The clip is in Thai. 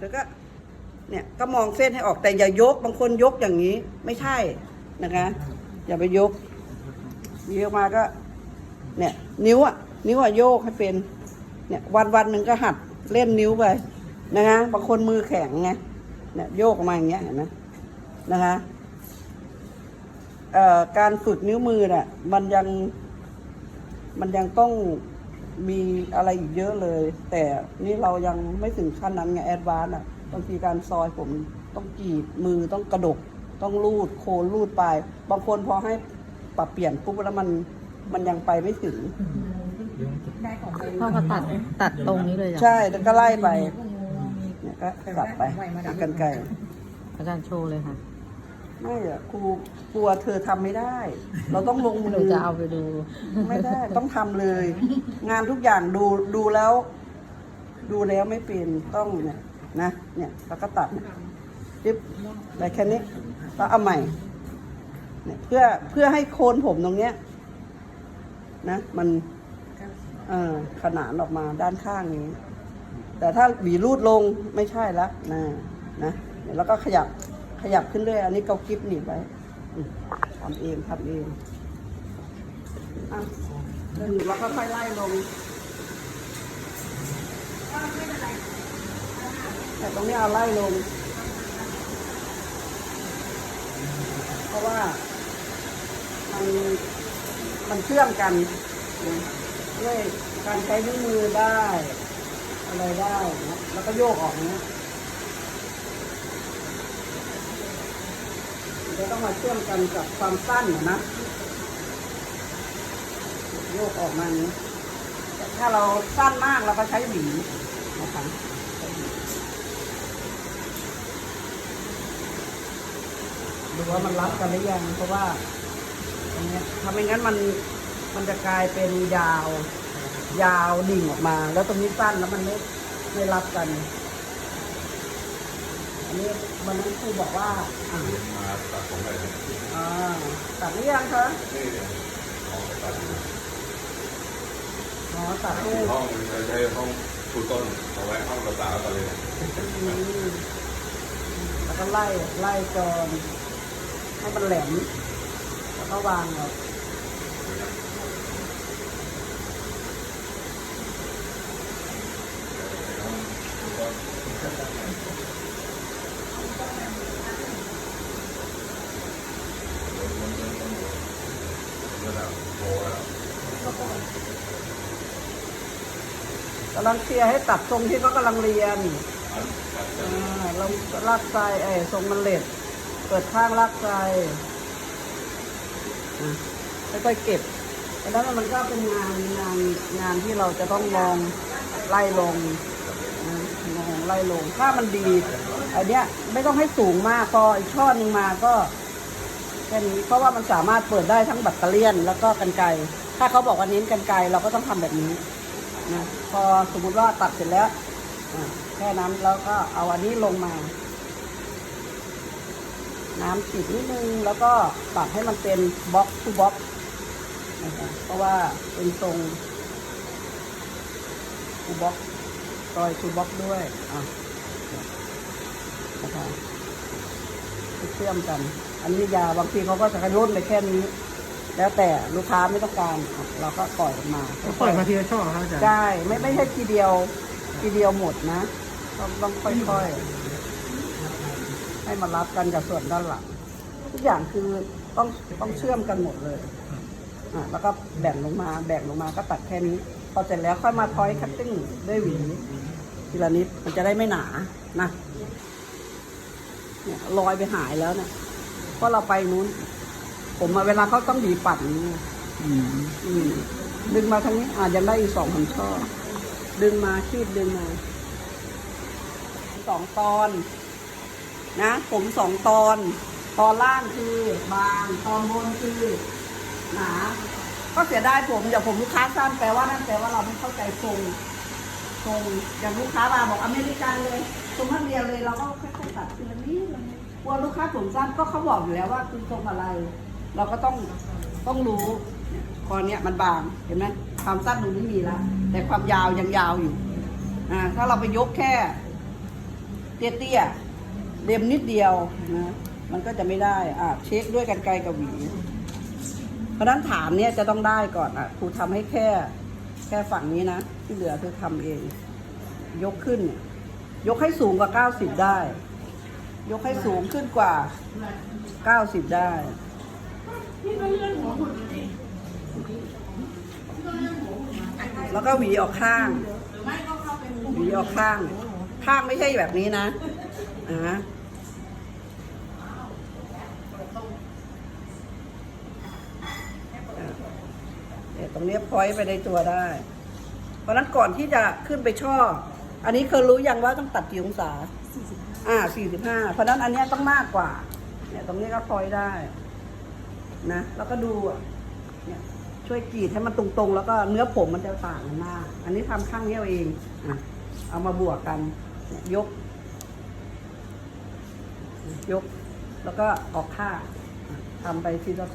แล้วก็เนี่ยก็มองเส้นให้ออกแต่อย่ายกบางคนยกอย่างนี้ไม่ใช่นะคะ อย่าไปยกยกมาก็ เนี่ย นิ้วอะนิ้วอะโยกให้เป็น เนี่ยวันวันหนึ่งก็หัดเล่นนิ้วไปนะคะบางคนมือแข็งไงเนี่ยโยกออกมาอย่างเงี้ยเห็นไหมนะคะเอ่อการฝึกนิ้วมือเนี่ยมันยังมันยังต้อง มีอะไรอีกเยอะเลย แต่นี่เรายังไม่ถึงขั้นนั้นไงแอดวานซ์อะบางทีการซอยผมต้องกรีดมือต้องกระดก ต้องลูดโคนลูดไป บางคนพอให้ปรับเปลี่ยนปุ๊บแล้วมันมันยังไปไม่ถึง พ่อก็ตัดตัดตรงนี้เลยเหรอใช่แล้วก็ไล่ไปเนี่ยก็กลับไปอีกกันไกลอาจารย์โชว์เลยค่ะ ไม่อะครูกลัวเธอทำไม่ได้ เราต้องลงมืหนูอจะเอาไปดู ไม่ได้ต้องทำเลย งานทุกอย่างดูดูแล้ว ดูแล้วไม่เป็นต้องเนี่ยนะ เนี่ยแล้วก็ตัดเนี่ยจิ๊บได้แค่นี้แล้วเอาใหม่เนี่ยเพื่อเพื่อให้โคนผมตรงเนี้ยนะ มันเออขนานออกมาด้านข้างนี้ แต่ถ้าหวีรูดลงไม่ใช่ละนะนะเดี๋ยวแล้วก็ขยับ ขยับขึ้นเรื่อย อันนี้เกากิ๊บหนีบไว้ทำเองทำเองอะหนีบแล้วก็ค่อยไล่ลงแต่ตรงนี้เอาไล่ลง เพราะว่ามันมันเชื่อมกันด้วยการใช้นิ้วมือได้ อะไรได้นะแล้วก็โยกออกนี้มัน จะต้องมาเชื่อมกันกับความสั้นนะนะโยกออกมานี้แต่ถ้าเราสั้นมากเราก็ใช้หวีนะคะดูว่ามันรับกันหรือยังเพราะว่าอันเนี้ยถ้าไม่งั้นมันมันจะกลายเป็นยาว ยาวดิ่งออกมา แล้วตรงนี้สั้นแล้วมันไม่ไม่รับกัน อันนี้มันนั้นครูบอกว่าอ่ามาตัดผมเลยนะอ่าตัดหรือยังคะนี่เนี่ยของตัดอยู่อ๋อตัดให้ห้องใช้ห้องครูต้นเอาไว้ห้องภาษาตัดเลยนะอืมแล้วก็ไล่ไล่จอนให้มันแหลมแล้วก็วางเอา ระดับโบแล้ว กำลังเคลียร์ให้ตัดทรงที่เขากำลังเรียนเราลากไซเอ้ยทรงมันเล็ด เปิดข้างลากไซค่อยๆเก็บแต่นั้นมันก็เป็นงานงานงานที่เราจะต้องลองไล่ลงนะลองไล่ลง ถ้ามันดีอันเนี้ยไม่ต้องให้สูงมากพออีกช่อนึงมาก็ แค่นี้เพราะว่ามันสามารถเปิดได้ทั้งแบตเตอเลี่ยน แล้วก็กันไกถ้าเขาบอกว่าเน้นกันไกเราก็ต้องทำแบบนี้นะพอสมมุติว่าตัดเสร็จแล้วแค่นั้นแล้วก็เอาอันนี้ลงมา น้ำฉีดนิดนึงแล้วก็ตัดให้มันเป็นบล็อกทูบล็อกนะคะเพราะว่าเป็นทรงทูบล็อกซอยทูบล็อกด้วยอะนะคะเชื่อมกัน อันนี้ยาบางทีเขาก็จะร่นไปแค่นี้ แล้วแต่ลูกค้าไม่ต้องการอะเราก็ปล่อยออกมาก็ปล่อยมาทีละช่อครับอาจารย์ใช่ไม่ไม่ใช่ทีเดียว ทีเดียวหมดนะต้องต้องค่อยๆให้มันรับกันกับส่วนด้านหลังทุกอย่างคือต้องต้องเชื่อมกันหมดเลยอะแล้วก็แบ่งลงมาแบ่งลงมาก็ตัดแค่นี้ พอเสร็จแล้วค่อยมาพอยคัตติ้งด้วยหวีทีละนิดมันจะได้ไม่หนานะเนี่ยรอยไปหายแล้วเนี่ย เพราะเราไปนู้น ผมมาเวลาเขาต้องหวีปัดอย่างนี้อืมอืมดึงมาทางนี้อาจจะได้อีกสองพันช่อ ดึงมาคีบดึงมาสองตอน นะ ผมสองตอน ตอนล่างคือบาง ตอนบนคือหนา ก็เสียดายผมเดี๋ยวผมลูกค้าสั้นแปลว่านั่นแปลว่าเราไม่เข้าใจทรงทรงอย่างลูกค้ามาบอกอเมริกันเลยทรงนักเรียนเลยเราก็ค่อยๆตัดทีละนิดละนิด กลัวลูกค้าผมสั้นก็เขาบอกอยู่แล้วว่าคือทรงอะไร เราก็ต้องต้องรู้คอเนี้ยมันบางเห็นไหมความสั้นตรงนี้มีแล้วแต่ความยาวยังยาวอยู่อ่าถ้าเราไปยกแค่ เตี้ยๆเล็มนิดเดียวนะมันก็จะไม่ได้อะเช็คด้วยกันไกรกับหวี เพราะนั้นฐานเนี่ยจะต้องได้ก่อนอะครูทำให้แค่แค่ฝั่งนี้นะที่เหลือเธอทำเอง ยกขึ้นยยกให้สูงกว่า 90 ได้ ยกให้สูงขึ้นกว่า 90 ได้ แล้วก็หวีออกข้าง หวีออกข้าง ข้างไม่ใช่แบบนี้นะอ่าเนี่ยตรงนี้พอยต์ไปในตัวได้ เพราะนั้นก่อนที่จะขึ้นไปช่อ อันนี้เคยรู้ยังว่าต้องตัดกี่องศา อ่า45เพราะนั้นอันเนี้ยต้องมากกว่า เนี่ยตรงนี้ก็พอยได้นะแล้วก็ดูอะเนี่ยช่วยกรีดให้มันตรงๆ แล้วก็เนื้อผมมันจะต่างกันมากอันนี้ทำข้างนี้เอาเองอะเอามาบวกกันเนี่ยยก ยก แล้วก็ออกข้าทำไปทีละ